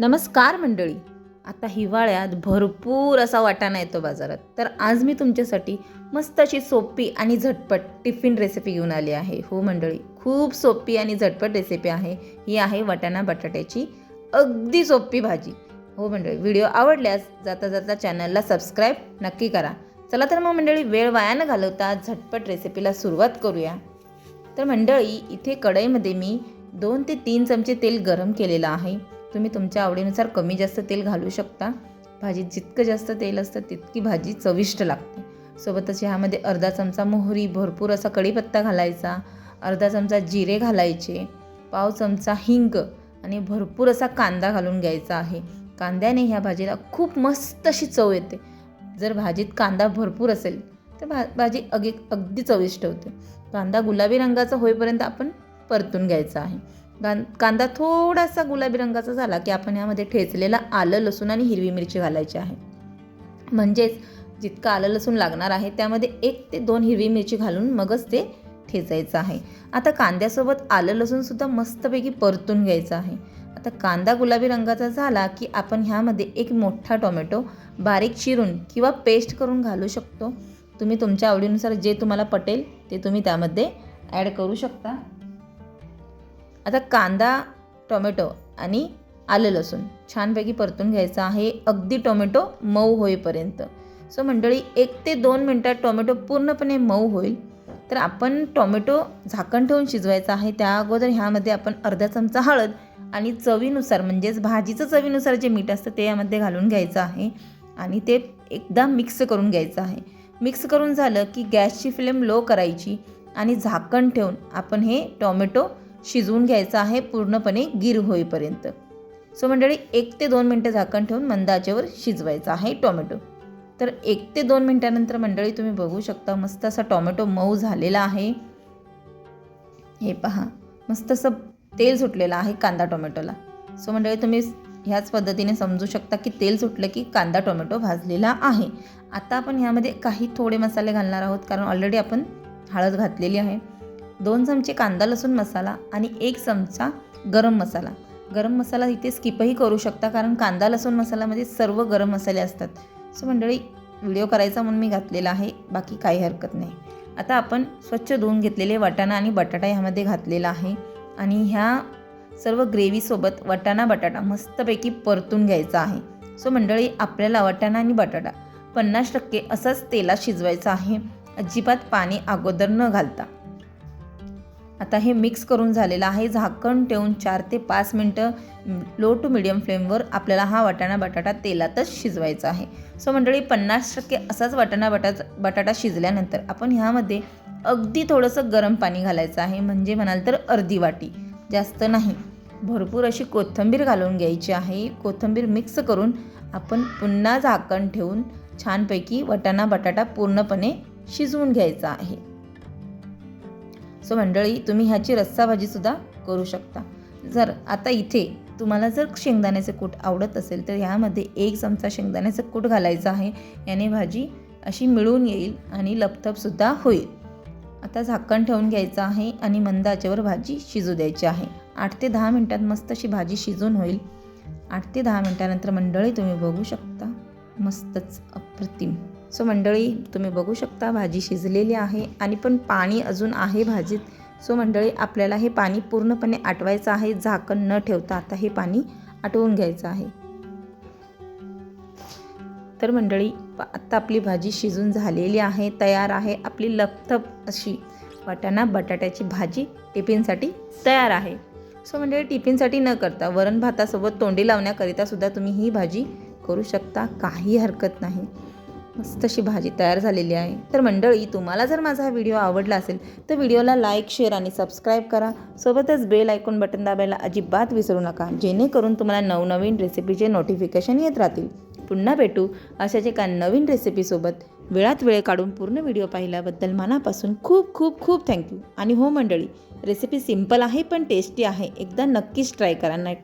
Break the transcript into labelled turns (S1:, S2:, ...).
S1: नमस्कार मंडळी. आता हिवाळ्यात भरपूर असा वाटाणा येतो बाजारात. तर आज मी तुमच्यासाठी मस्त अशी सोपी आणि झटपट टिफिन रेसिपी घेऊन आली आहे. हो मंडळी खूप सोपी आणि झटपट रेसिपी आहे. ही आहे वाटाणा बटाट्याची अगदी सोपी भाजी. हो मंडळी व्हिडिओ आवडल्यास जाता जाता चॅनलला सबस्क्राईब नक्की करा. चला तर मग मंडळी वेळ वाया न घालवता झटपट रेसिपीला सुरुवात करूया. तर मंडळी इथे कढईमध्ये मी दोन ते तीन चमचे तेल गरम केलेलं आहे. तुम्ही तुमच्या आवडीनुसार कमी जास्त तेल घालू शकता. भाजीत जितकं जास्त तेल असतं तितकी भाजी चविष्ट लागते. सोबतच ह्यामध्ये अर्धा चमचा मोहरी भरपूर असा कढीपत्ता घालायचा. अर्धा चमचा जिरे घालायचे. पाव चमचा हिंग आणि भरपूर असा कांदा घालून घ्यायचा आहे. कांद्याने ह्या भाजीला खूप मस्त अशी चव येते. जर भाजीत कांदा भरपूर असेल तर भा भाजी अगे अगदी चविष्ट होते. कांदा गुलाबी रंगाचा होईपर्यंत आपण परतून घ्यायचा आहे. गां कांदा थोडासा गुलाबी रंगाचा झाला की आपण यामध्ये ठेचलेला आलं लसूण आणि हिरवी मिरची घालायची आहे. म्हणजेच जितकं आलं लसूण लागणार आहे त्यामध्ये एक ते दोन हिरवी मिरची घालून मगच ते ठेचायचं आहे. आता कांद्यासोबत आलं लसूणसुद्धा मस्तपैकी परतून घ्यायचं आहे. आता कांदा गुलाबी रंगाचा झाला की आपण ह्यामध्ये एक मोठा टोमॅटो बारीक चिरून किंवा पेस्ट करून घालू शकतो. तुम्ही तुमच्या आवडीनुसार जे तुम्हाला पटेल ते तुम्ही त्यामध्ये ॲड करू शकता. आता कांदा टोमॅटो आणि आलं लसूण छानपैकी परतून घ्यायचं आहे. अगदी टोमॅटो मऊ होईपर्यंत. सो मंडळी एक ते दोन मिनटात टोमॅटो पूर्णपणे मऊ होईल. तर आपण टोमॅटो झाकण ठेवून शिजवायचा आहे. त्या अगोदर ह्यामध्ये आपण अर्धा चमचा हळद आणि चवीनुसार म्हणजेच भाजीचं चवीनुसार जे मीठ असतं ते यामध्ये घालून घ्यायचं आहे आणि ते एकदा मिक्स करून घ्यायचं आहे. मिक्स करून झालं की गॅसची फ्लेम लो करायची आणि झाकण ठेवून आपण हे टोमॅटो शिजवून घ्यायचं आहे पूर्णपणे गिर होईपर्यंत. सो मंडळी एक ते दोन मिनटं झाकण ठेवून मंदाच्यावर शिजवायचं आहे टोमॅटो. तर एक ते दोन मिनटानंतर मंडळी तुम्ही बघू शकता मस्त असा टोमॅटो मऊ झालेला आहे. हे पहा मस्त असं तेल सुटलेलं आहे कांदा टोमॅटोला. सो मंडळी तुम्ही ह्याच पद्धतीने समजू शकता की तेल सुटलं की कांदा टोमॅटो भाजलेला आहे. आता आपण ह्यामध्ये काही थोडे मसाले घालणार आहोत कारण ऑलरेडी आपण हळद घातलेली आहे. दोन चमचे कांदा लसूण मसाला आणि एक चमचा गरम मसाला. गरम मसाला इथे स्किपही करू शकता कारण कांदा लसूण मसाल्यामध्ये सर्व गरम मसाले असतात. सो मंडळी व्हिडिओ करायचा म्हणून मी घातलेला आहे बाकी काही हरकत नाही. आता आपण स्वच्छ धुवून घेतलेले वाटाणा आणि बटाटा ह्यामध्ये घातलेला आहे आणि ह्या सर्व ग्रेव्हीसोबत वाटाणा बटाटा मस्तपैकी परतून घ्यायचा आहे. सो मंडळी आपल्याला वाटाणा आणि बटाटा पन्नास टक्के असाच तेलात शिजवायचा आहे. अजिबात पाणी अगोदर न घालता. आता हे मिक्स करून झालेलं आहे. झाकण ठेवून चार ते पाच मिनटं लो टू मिडियम फ्लेमवर आपल्याला हा वाटाणा बटाटा तेलातच शिजवायचा आहे. सो मंडळी पन्नास टक्के असाच वाटाणा बटा बटाटा शिजल्यानंतर आपण ह्यामध्ये अगदी थोडंसं गरम पाणी घालायचं आहे. म्हणजे म्हणाल तर अर्धी वाटी. जास्त नाही. भरपूर अशी कोथिंबीर घालून घ्यायची आहे. कोथिंबीर मिक्स करून आपण पुन्हा झाकण ठेवून छानपैकी वाटाणा बटाटा पूर्णपणे शिजवून घ्यायचा आहे. सो मंडळी तुम्ही ह्याची रस्सा भाजीसुद्धा करू शकता. जर आता इथे तुम्हाला जर शेंगदाण्याचे कूट आवडत असेल तर ह्यामध्ये एक चमचा शेंगदाण्याचं कूट घालायचं आहे. याने भाजी अशी मिळून येईल आणि लपथपसुद्धा होईल. आता झाकण ठेवून घ्यायचं आहे आणि मंद आचेवर भाजी शिजू द्यायची आहे. आठ ते दहा मिनटात मस्त अशी भाजी शिजून होईल. आठ ते दहा मिनटानंतर मंडळी तुम्ही बघू शकता मस्तच अप्रतिम. सो मंडळी तुम्ही बघू शकता भाजी शिजलेली आहे आणि पण पाणी अजून आहे भाजीत. सो मंडळी आपल्याला हे पाणी पूर्णपणे आटवायचं आहे. झाकण न ठेवता आता हे पाणी आटवून घ्यायचं आहे. तर मंडळी आत्ता आपली भाजी शिजून झालेली आहे तयार आहे. आपली लपथप अशी वाटाणा बटाट्याची भाजी टिफिनसाठी तयार आहे. सो मंडळी टिफिनसाठी न करता वरण भातासोबत तोंडी लावण्याकरिता सुद्धा तुम्ही ही भाजी करू शकता. काही हरकत नाही. मस्त अशी भाजी तयार झालेली आहे. तर मंडळी तुम्हाला जर माझा हा व्हिडिओ आवडला असेल तर व्हिडिओला लाईक शेअर आणि सबस्क्राईब करा. सोबतच बेल ऐकून बटन दाबायला अजिबात विसरू नका जेणेकरून तुम्हाला नवनवीन रेसिपीचे नोटिफिकेशन येत राहतील. पुन्हा भेटू अशाच एका नवीन रेसिपीसोबत वेळात वेळ काढून पूर्ण व्हिडिओ पाहिल्याबद्दल मनापासून खूप खूप खूप थँक्यू आणि हो मंडळी रेसिपी सिंपल आहे पण टेस्टी आहे. एकदा नक्कीच ट्राय करा. नाही